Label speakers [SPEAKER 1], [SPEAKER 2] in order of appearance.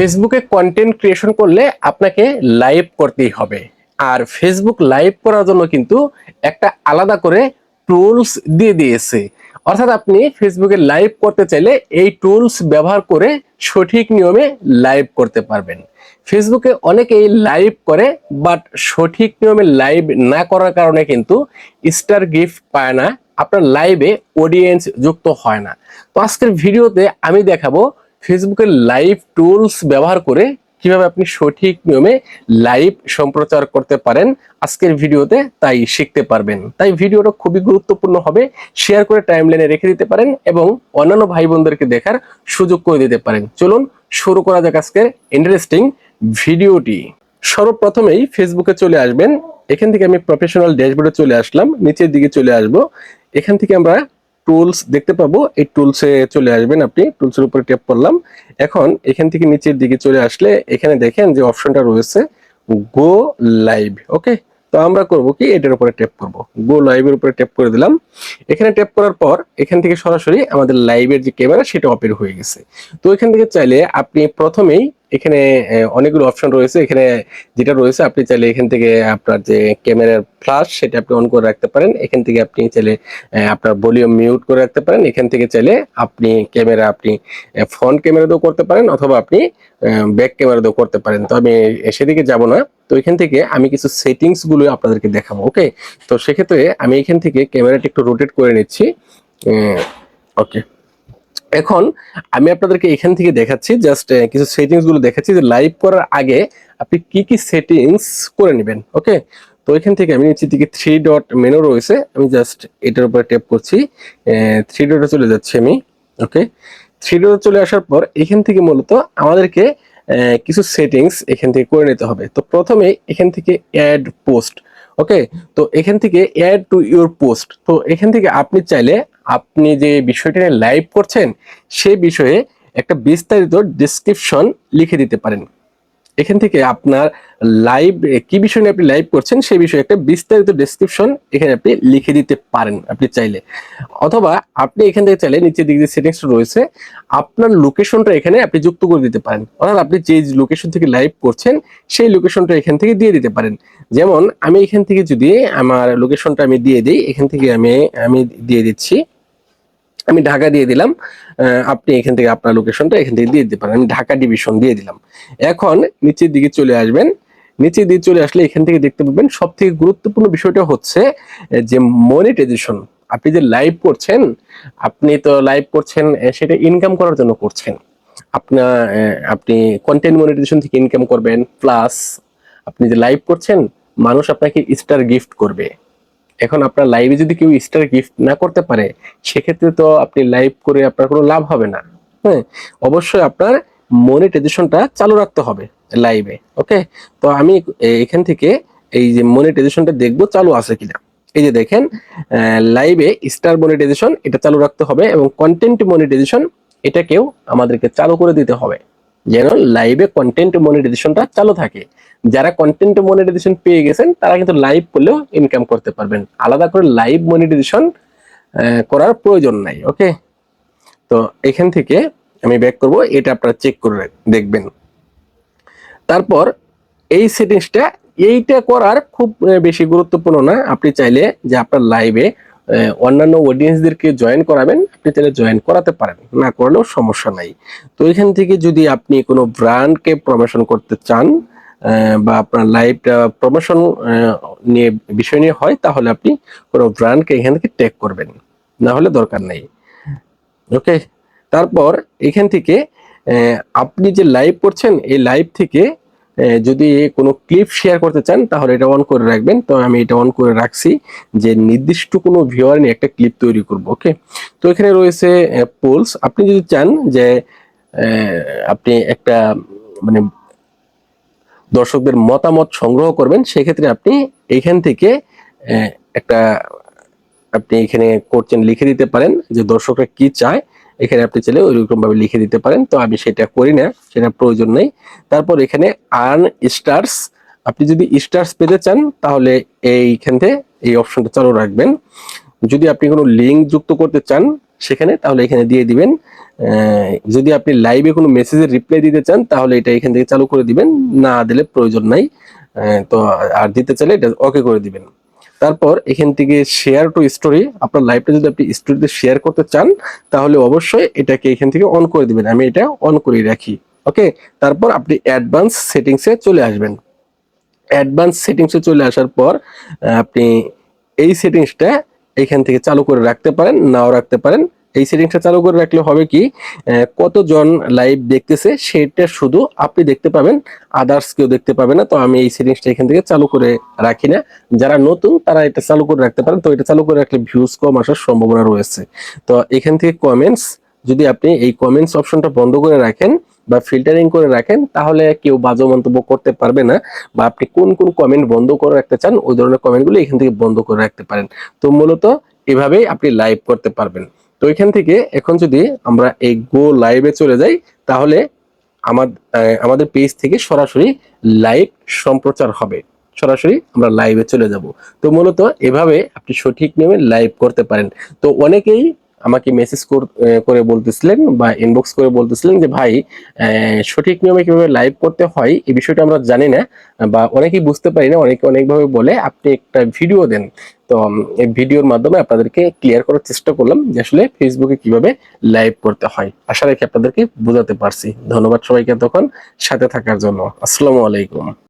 [SPEAKER 1] ফেসবুকে content creation করলে আপনাকে লাইভ করতেই হবে। আর ফেসবুক লাইভ করার জন্য কিন্তু একটা আলাদা করে টুলস দিয়ে দিয়েছে। অর্থাৎ আপনি ফেসবুকে লাইভ করতে চাইলে এই টুলস ব্যবহার করে সঠিক নিয়মে লাইভ করতে পারবেন। ফেসবুকে অনেকেই লাইভ করে বাট সঠিক নিয়মে লাইভ না করার কারণে কিন্তু স্টার গিফট পায় না। আপনার লাইভে অডিয়েন্স যুক্ত হয় না। তো আজকের ভিডিওতে আমি দেখাবো ফেসবুকের লাইভ টুলস ব্যবহার করে কীভাবে আপনি সঠিক নিয়মে লাইভ সম্প্রচার করতে পারেন আজকের ভিডিওতে তাই শিখতে পারবেন। তাই ভিডিওটা খুবই গুরুত্বপূর্ণ হবে। শেয়ার করে টাইমলাইনে রেখে দিতে পারেন এবং অন্যান্য ভাই বোনদেরকে দেখার সুযোগ করে দিতে পারেন। চলুন শুরু করা যাক আজকের ইন্টারেস্টিং ভিডিওটি। সর্বপ্রথমেই ফেসবুকে চলে আসবেন। এখান থেকে আমি প্রফেশনাল ড্যাশবোর্ডে চলে আসলাম। নিচের দিকে চলে আসব। এখান থেকে আমরা টুলস দেখতে পাবো। এই টুলসে চলে আসবেন আপনি। টুলসের উপরে ট্যাপ করলাম। এখন এখান থেকে নিচের দিকে চলে আসলে এখানে দেখেন যে অপশনটা রয়েছে গো লাইভ ওকে তো আমরা করব কি? এটার উপরে ট্যাপ করব। গো লাইভের উপরে ট্যাপ করে দিলাম। এখানে ট্যাপ করার পর এখান থেকে সরাসরি আমাদের লাইভের যে ক্যামেরা সেটা অপের হয়ে গেছে। তো এখান থেকে চাইলে আপনি প্রথমেই এখানে অনেকগুলো অপশন রয়েছে। এখানে যেটা রয়েছে, আপনি চাইলে এখান থেকে আপনার যে ক্যামেরার ফ্লাশ সেটা আপনি অন করে রাখতে পারেন। এখান থেকে আপনি চাইলে আপনার ভলিউম মিউট করে রাখতে পারেন। এখান থেকে চাইলে আপনি ক্যামেরা, আপনি ফ্রন্ট ক্যামেরা দিয়েও করতে পারেন অথবা আপনি ব্যাক ক্যামেরা দিয়েও করতে পারেন। তো আমি সেদিকে যাব না। তো এখান থেকে আমি কিছু সেটিংসগুলো আপনাদেরকে দেখাবো ওকে তো সেক্ষেত্রে আমি এখান থেকে ক্যামেরাটা একটু রোটেট করে নিচ্ছি। ওকে এখন আমি আপনাদেরকে এখান থেকে দেখাচ্ছি জাস্ট কিছু সেটিংসগুলো দেখাচ্ছি যে লাইভ করার আগে আপনি কি কি সেটিংস করে নেবেন ওকে তো এখান থেকে আমি নিচের দিকে থ্রি ডট মেনু রয়েছে, আমি জাস্ট এটার উপরে ট্যাপ করছি থ্রি ডটে চলে যাচ্ছি আমি ওকে থ্রি ডটে চলে আসার পর এখান থেকে মূলত আমাদেরকে কিছু সেটিংস এখান থেকে করে নিতে হবে। তো প্রথমে এখান থেকে অ্যাড পোস্ট ওকে তো এখান থেকে অ্যাড টু ইউর পোস্ট তো এখান থেকে আপনি চাইলে আপনি যে বিষয়টি লাইভ করছেন, সে বিষয়ে একটা বিস্তারিত ডেসক্রিপশন লিখে দিতে পারেন। এখান থেকে আপনার লাইভ কি বিষয় নিয়ে আপনি লাইভ করছেন সেই বিষয়ে একটা বিস্তারিত ডেসক্রিপশন এখানে আপনি লিখে দিতে পারেন, আপনি চাইলে। অথবা আপনি এখান থেকে চাইলে নিচের দিক যে সেটিংস রয়েছে, আপনার লোকেশনটা এখানে আপনি যুক্ত করে দিতে পারেন। অর্থাৎ আপনি যে লোকেশন থেকে লাইভ করছেন, সেই লোকেশনটা এখান থেকে দিয়ে দিতে পারেন। যেমন, আমি এখান থেকে যদি আমার লোকেশনটা আমি দিয়ে দিই, এখান থেকে আমি আমি দিয়ে দিচ্ছি আমি ঢাকা দিয়ে দিলাম আপনি এখান থেকে আপনার লোকেশনটা এখান থেকে দিয়ে দিতে পারেন। আমি ঢাকা ডিভিশন দিয়ে দিলাম। এখন নিচের দিকে চলে আসবেন। নিচের দিকে চলে আসলে এখান থেকে দেখতে পাবেন সব থেকে গুরুত্বপূর্ণ বিষয়টা হচ্ছে, যে মনিটাইজেশন আপনি যে লাইভ করছেন, আপনি তো লাইভ করছেন সেটা ইনকাম করার জন্য করছেন। আপনার আপনি কন্টেন্ট মনিটাইজেশন থেকে ইনকাম করবেন প্লাস আপনি যে লাইভ করছেন, মানুষ আপনাকে স্টার গিফট করবে। এখন আপনার লাইভে যদি কেউ স্টার গিফট না করতে পারে, সেক্ষেত্রে তো আপনি লাইভ করে আপনার কোনো লাভ হবে না। হ্যাঁ অবশ্যই আপনার মনিটাইজেশনটা চালু রাখতে হবে লাইভে ওকে তো আমি এখান থেকে এই যে মনিটাইজেশনটা দেখব চালু আছে কিনা। এই যে দেখেন লাইভে স্টার মনিটাইজেশন এটা চালু রাখতে হবে এবং কন্টেন্ট মনিটাইজেশন এটাকেও আমাদেরকে চালু করে দিতে হবে। যেন লাইভে কন্টেন্ট মনিটাইজেশনটা চালু থাকে। যারা কন্টেন্ট মনিটাইজেশন পেয়ে গেছেন, তারা কিন্তু লাইভ করলেও ইনকাম করতে পারবেন। আলাদা করে লাইভ মনিটাইজেশন করার প্রয়োজন নাই ওকে তো এখান থেকে আমি ব্যাক করব, এটা আপনারা চেক করে দেখবেন। তারপর এই সেটিংসটা এইটা করার খুব বেশি গুরুত্বপূর্ণ না। আপনি চাইলে যে আপনার লাইভে অন্যান্য অডিয়েন্সদেরকে জয়েন করাবেন, আপনি চাইলে জয়েন করাতে পারেন। না করলেও সমস্যা নাই। তো এখান থেকে যদি আপনি কোনো ব্র্যান্ডকে প্রমোশন করতে চান বা আপনার লাইভটা প্রমোশন নিয়ে বিষয় নিয়ে হয়, তাহলে আপনি কোনো ব্র্যান্ডকে এখান থেকে ট্যাগ করবেন। না হলে দরকার নেই। ওকে তারপর এখান থেকে আপনি যে লাইভ করছেন, এই লাইভ থেকে যদি কোনো ক্লিপ শেয়ার করতে চান, তাহলে এটা অন করে রাখবেন। তো আমি এটা অন করে রাখছি যে নির্দিষ্ট কোনো ভিউয়ার নিয়ে একটা ক্লিপ তৈরি করব ওকে তো এখানে রয়েছে পোলস আপনি যদি চান যে আপনি একটা মানে দর্শকদের মতামত সংগ্রহ করবেন, সেক্ষেত্রে আপনি এখান থেকে একটা, আপনি এখানে করছেন, লিখে দিতে পারেন যে দর্শকরা কি চায়। এখানে আপনি চাইলে ওইরকম ভাবে লিখে দিতে পারেন। তো আমি সেটা করি না, সেটা প্রয়োজন নেই। তারপর এখানে আর্ন স্টার্স আপনি যদি স্টার্স পেতে চান, তাহলে এইখান থেকে এই অপশনটা চালু রাখবেন। যদি আপনি কোনো লিঙ্ক যুক্ত করতে চান সেখানে, তাহলে এখানে দিয়ে দিবেন। যদি আপনি লাইভে কোনো মেসেজের রিপ্লাই দিতে চান, তাহলে এটা এখান থেকে চালু করে দিবেন। না দিলে প্রয়োজন নাই। তো আর দিতে চাইলে এটা ওকে করে দিবেন। তারপর এখান থেকে শেয়ার টু স্টোরি আপনার লাইভটা যদি আপনি স্টোরিতে শেয়ার করতে চান, তাহলে অবশ্যই এটাকে এখান থেকে অন করে দিবেন। আমি এটা অন করে রাখি ওকে তারপর আপনি অ্যাডভান্স সেটিংসে চলে আসবেন। অ্যাডভান্স সেটিংসে চলে আসার পর আপনি এই সেটিংসটা এখান থেকে চালু করে রাখতে পারেন, নাও রাখতে পারেন। এই সেটিংসটা চালু করে রাখলে হবে কি কতজন লাইভ দেখতেছে সেটা শুধু আপনি দেখতে পাবেন আদার্স কেউ দেখতে পাবে না, তো আমি এই সেটিংসটা এখান থেকে চালু করে রাখি না। যারা নতুন, তারা এটা চালু করে রাখতে পারেন, তো এটা চালু করে রাখলে ভিউজ কম আসার সম্ভাবনা রয়েছে। তো এখান থেকে কমেন্টস যদি আপনি এই কমেন্টস অপশনটা বন্ধ করে রাখেন বা ফিল্টারিং করে রাখেন, তাহলে কেউ বাজে মন্তব্য করতে পারবে না, বা আপনি কোন কোন কমেন্ট বন্ধ করে রাখতে চান, ওই ধরনের কমেন্টগুলো এখান থেকে বন্ধ করে রাখতে পারেন। তো মূলত এভাবেই আপনি লাইভ করতে পারবেন। তো এখান থেকে এখন যদি আমরা এই গো লাইভে চলে যাই, তাহলে আমাদের আমাদের পেজ থেকে সরাসরি লাইভ সম্প্রচার হবে। সরাসরি আমরা লাইভে চলে যাব। তো মূলত এভাবে আপনি সঠিক নিয়মে লাইভ করতে পারেন। তো অনেকেই আমাকে মেসেজ করে বলতেছিলেন বা ইনবক্স করে বলতেছিলেন যে, ভাই সঠিক নিয়মে কীভাবে লাইভ করতে হয়, এই বিষয়টা আমরা জানি না, বা অনেকেই বুঝতে পারি না, অনেকে অনেকভাবে বলে, আপনি একটা ভিডিও দেন। তো এই ভিডিওর মাধ্যমে আপনাদেরকে ক্লিয়ার করার চেষ্টা করলাম যে, আসলে ফেসবুকে কীভাবে লাইভ করতে হয়। আশা রাখি আপনাদেরকে বোঝাতে পারছি। ধন্যবাদ সবাইকে তখন সাথে থাকার জন্য। আসসালামু আলাইকুম।